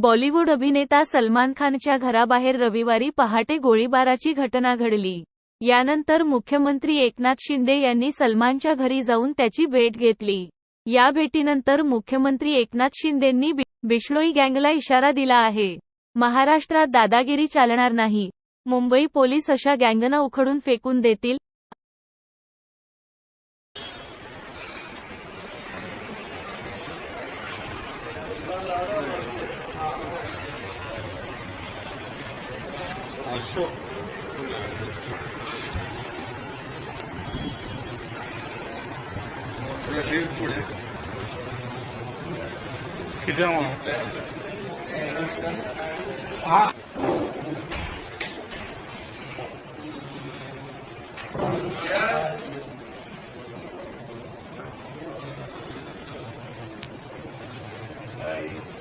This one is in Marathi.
बॉलिवूड अभिनेता सलमान खानच्या घराबाहेर रविवारी पहाटे गोळीबाराची घटना घडली. यानंतर मुख्यमंत्री एकनाथ शिंदे यांनी सलमानच्या घरी जाऊन त्याची भेट घेतली. या भेटीनंतर मुख्यमंत्री एकनाथ शिंदेंनी बिश्लोई बिश्नोई गँगला इशारा दिला आहे. महाराष्ट्रात दादागिरी चालणार नाही. मुंबई पोलीस अशा गँगना उखडून फेकून देतील. acho Brasileiro. Que deu um Ah! Aí.